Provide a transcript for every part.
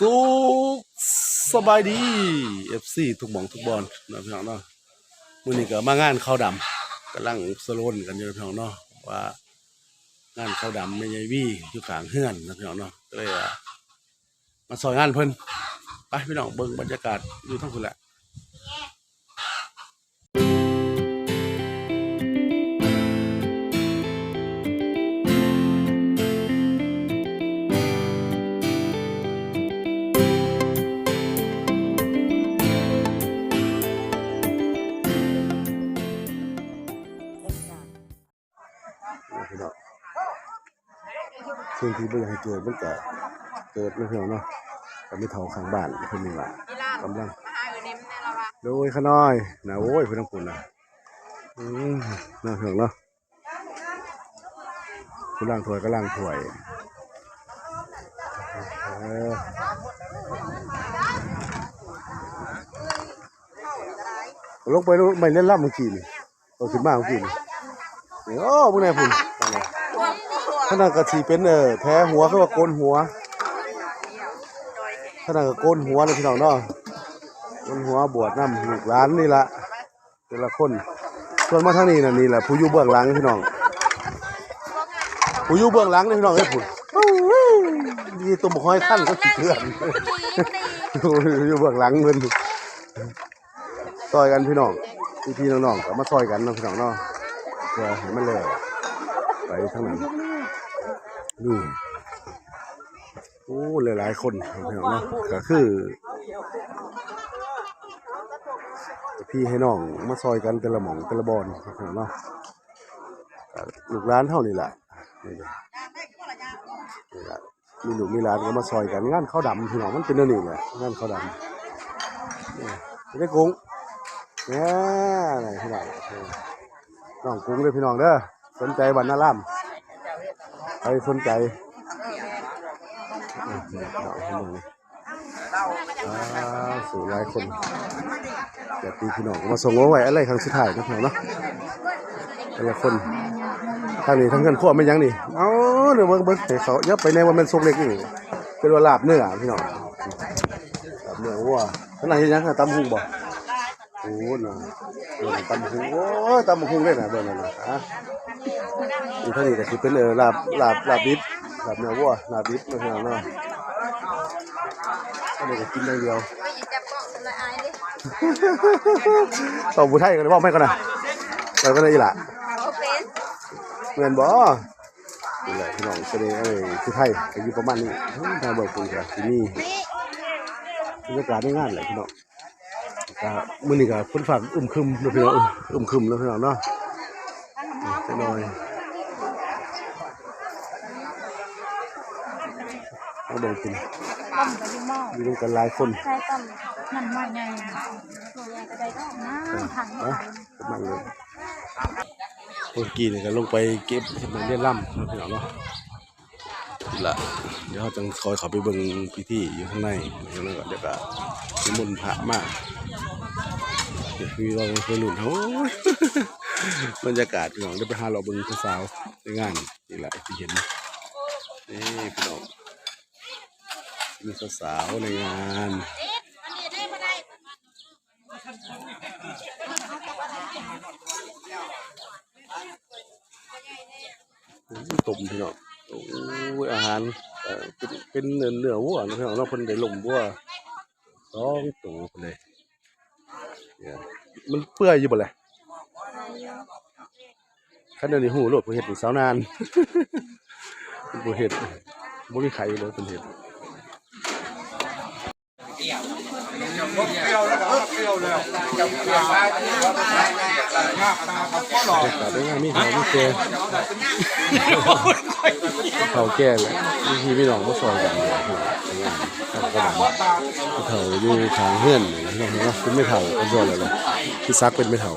สุขสบายดีเอฟซีทุกหมองทุกบอลนะพี่น้องเนาะมื่อนี้ก็มางานข้าวดำกำลังสโลนกันอยู่นะพี่น้องเนาะว่างานข้าวดำไม่ใหญ่วี่อยู่ขางเฮือนนะพี่น้องเนาะก็เลยว่ามาซอยงานเพิ่นไปพี่น้องเบิ่งบรรยากาศอยู่ทั้งคุณแหละ พี่น้องสิ่งที่ไม่อยากให้เกิดมันก็เกิดนะพี่น้องเนาะก็ไมีเท่าข้างบ้านเพิ่นนี่ล่ะกำลังมาหาอยู่ในมันในละวะโดยขน้อยนะโอ้ยเพิ่นทั้งคุณนะอืมน่าเหืองเนาะคุณล่างถวยก็ล่างถวยเออลงไปลงไปเล่นล่ำเมื่อกี้นี่เอาขึ้นมาเมื่อกี้นี่ โอ้พวกนายพุ่นฟังเลยขนาดกะทีเป็นเออแพ้หัวคือว่าโกนหัวขนาดก็โกนหัวเลยพี่น้องเนาะโกนหัวบวชน้ำลูกหลานนี่ละแต่ละคนส่วนมาทางนี้น่ะนี่แหละผู้อยู่เบื้องหลังพี่น้องผู้อยู่เบื้องหลังนี่พี่น้องเอ้ยพุ่นดีตุ่มห้อยขั้นก็ขี้เถื่อนผู้อยู่เบื้องหลังเพิ่นซอยกันพี่น้องพี่พี่น้องๆก็มาซอยกันนะพี่น้องเนาะ เพื่อให้มันแล้วไปทางนั้นนี่โอ้หลายๆคนพี่น้องเนาะก็คือพี่ให้น้องมาซอยกันแต่ละหม่องแต่ละบอนพี่น้องเนาะลูกร้านเท่านี้แหละนี่แหละนี่แหละมีลูกมีร้านก็มาซอยกันงานข้าวดำพี่น้องมันเป็นเรื่องนี้แหละงานข้าวดำนี่ไม่ได้กุ้งเนี่ยไหนพี่น้อง น้องกุ้งเลยพี่น้องเด้อสนใจบันนาล่ำใครสนใจอืมเอาให้มึงเลยอ่าสู่หลายคนแต่ปีพี่น้องมาส่งเอาไว้อะไรครั้งสุดท้ายนะพี่น้องเนาะแต่ละคนทางนี้ทั้งเงินพวกไม่ยั้งนี่เอาเดี๋ยวเบิ่งเบิ่งให้เขายับไปในว่ามันทรงเล็กนี่เป็นว่าลาบเนื้อพี่น้องลาบเนื้อวัวขางในาดยังอะตำหุงบ่ อ้น่ะเออตำหุงโอ้ยตำหุงเลยนะเบิ่งนั่นน่ะอะอีกท่านี้ก็คือเป็นเออลาบลาบลาบดิบลาบเนื้อวัวลาบดิบนะพี่น้องเนาะอันนี้ก็กินอย่างเดียวไม่ยิงจับกล้องทำลายอายดิต่อบุไทยกันบอกไม่กันนะไปกันเลยอีหล่ะโอเป็นเงินบ่นี่แหละพี่น้องแสดงเอ้ยคือไทยอายุประมาณนี้ทางเบิกคุณกับที่นี่บรรยากาศในงานแหละพี่น้อง ก็มื้อนี้ก็ฝนฟ้าอึมครึมเนาะพี่น้องอึมครึมแล้วพี่น้องเนาะจะหน่อยเอาเบิ่งคุณต้มกระดิ่งหม้ออยู่ร่วมกันหลายคนใช้ต้มน้ำมันใหญ่ตัวใหญ่ก็ได้ก็น้ำถังนะกำลังเลยเมื่อกี้นี่ก็ลงไปเก็บเห็ดมันเลี้ยนล่ำนะพี่น้องเนาะนี่ละเดี๋ยวเราจะคอยเขาไปเบิ่งพิธีอยู่ข้างในเดี๋ยวนั้นก่อนเดี๋ยวก็นิมนต์พระมาก เดี๋ยวมีเราไปหนุนเขาบรรยากาศพี่น้องเดี๋ยวไปหาเราบิ่งสาวในงานนี่แหละที่เห็นนี่พี่น้องมีสาวในงานตุ่มพี่น้องโอ้ยอาหารเป็นเนื้อเนื้อวัวนะพี่น้องเนาะเพิ่นได้ลมวัวสองตัวพุ่นเลย มันเปื่อยอยู่บ่เลยคันเดี๋ยวนี้หูโลดเพิ่นเฮ็ดเป็นสาวนานเพิ่นบ่เฮ็ดบ่มีไข่เลยเพิ่นเฮ็ด เปรี้ยวแต่ได้งานมีหามีเจเขาแก่เลยมีพี่พี่น้องก็ซอยกันเขาก็เถ่าอยู่ทางเฮือนนี่เนาะเป็นไม่เถ่าเป็นส่วนอะไรเลยพี่ซักเป็นไม่เถ่า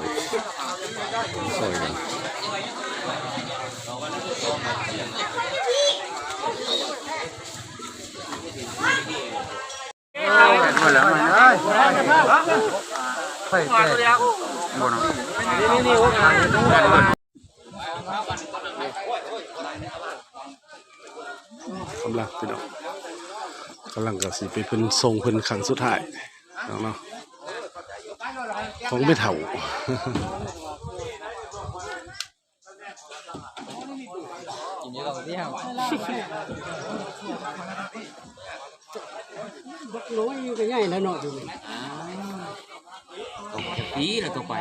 มาซอยกัน กำลังพี่น้องกำลังกับสิไปเพิ่นทรงเพิ่นครั้งสุดท้ายเนาะเนาะของไม่เท่าปีแล้ว ตัวไป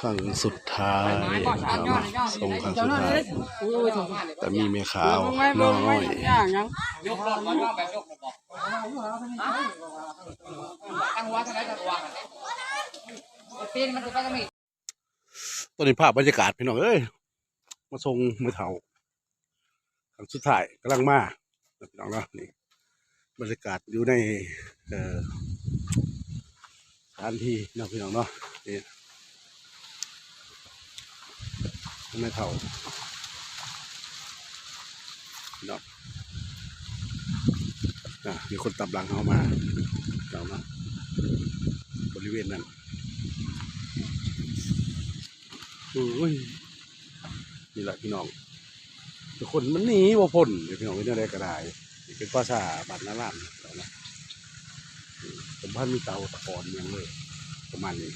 ครั้งสุดท้ายเนาะทรงครั้งสุดท้าย แต่มีเมขาวน้อยยกรถมายกแบบยกบอกตั้งวัดเท่าไหร่ตั้งวัดปีนมันจะไปกันไหมตอนนี้ภาพบรรยากาศพี่น้องเอ้ย มาทรงมือเท่าครั้งสุดท้ายกำลังมาพี่น้องเนาะนี่บรรยากาศอยู่ในสถานที่เนาะพี่น้องเนาะนี่ไม่เท่าพี่น้องอะมีคนตับหลังเข้ามาพี่น้องเนาะบริเวณนั้นโอ้ย นี่แหละพี่น้องทุกคนมันหนีบ่พ้นพี่น้องเป็นอะไรก็ได้เป็นภาษาบ้านนาลานแล้วนะอืมผมพันมีเตาตะกอนยังเลยประมาณนี้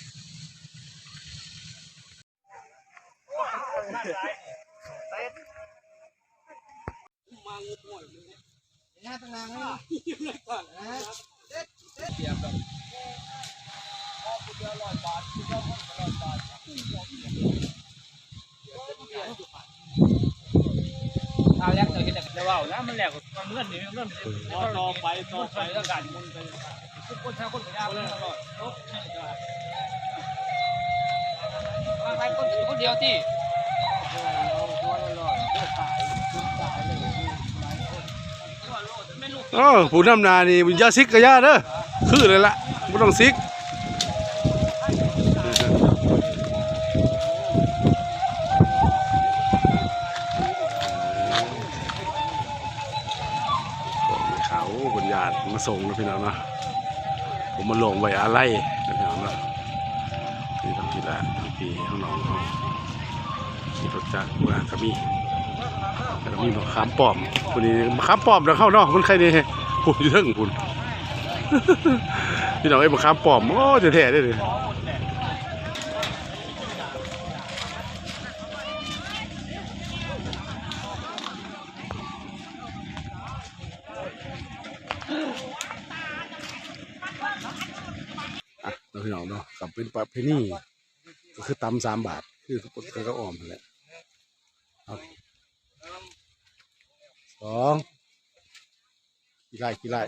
เอาแรกเลยที่ จะว่าแล้วมันแหลกมันเลื่อนนี่มันเลื่อนต่อไปต่อไปแล้วกันมันไปทุกคนทั้งคนยาวเลยตลอดไปคนคนเดียวที่เออผู้นำนานี่ยาซิกกะยาเด้อคือเลยละไม่ต้องซิก ส่งนะพี่น้องนะผมมาลงไว้อะไรนะพี่น้องนะนี่ต้องกินละพี่ข้งน้องเขาขี่รถจักรมาขมีแล้วมีมะขามป้อมคนนี้มะขามป้อมแล้วเข้านอกมันใครเนี่ยพูดเรื่องคุณพี่น้องไอ้มะขามป้อมโอ้จะแท้ได้เลยอะเรา พี่น้องเนาะกับเป็นประเพณีก็คือตำสามบาท คือคือก็ออมนั่นแหละสองกี่ไร่กี่ไร่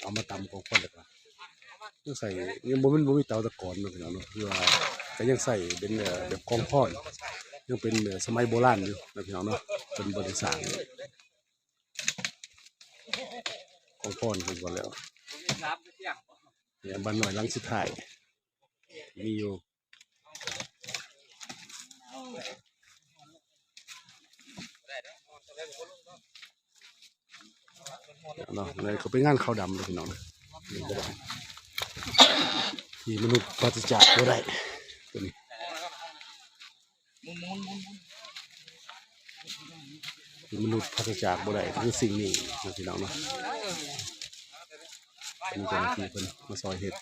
เอามาตำของคนเลยครับยังใส่ยังบ่มันบ่มีเตาตะกอนเนาะพี่น้องเนาะคือว่าก็ยังใส่เป็นแบบกองพ่อนยังเป็นสมัยโบราณอยู่นะพี่น้องเนาะเป็นบริษัท กองพ่อนคือก่อนแล้วเนี่ยบ้านหน่อยหลังสุดท้ายมีอยู่เนาะเลยเขาไปงานข้าวดำเลยพี่น้องนี่ก็ได้ที่มนุษย์ปฏิจจ์ก็ได้ตัวนี้ ที่มนุษย์ปฏิจจ์บ่ได้คือสิ่งนี้นะพี่น้องเนาะเป็นเจ้าหน้าที่เพิ่นมาซอยเฮ็ด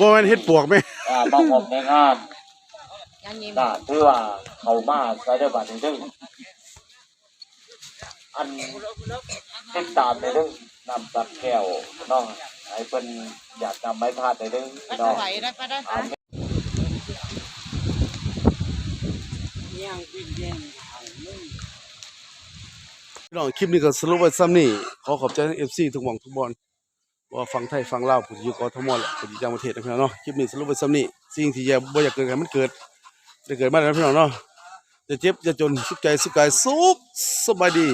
บ่แม่นเฮ็ดปวกไหมอ่าบางผมในงานยังยิ้มก็ถือว่าเขามาใช้ได้บัตรนึงอันติดตามในเรื่องนำตัดแก้วน้องให้เพิ่นอยากนำไม้พาดในเรื่องน้อง ไหวได้ปะได้พี่น้องคลิปนี้ก็สรุปไว้ซ้ำนี่ขอขอบใจ FC ทุกหม่องทุกบอล ว่าฟังไทยฟังลาวผู้ที่อยู่กทมแหละผู้ที่ต่างประเทศนะพี่น้องเนาะคลิปนี้สรุปไว้ซ้ำนี้สิ่งที่อย่าบ่อยากเกิดกันมันเกิดจะเกิดมาแล้วพี่น้องเนาะจะเจ็บจะจนสุขใจสุขกายสุขสบายดี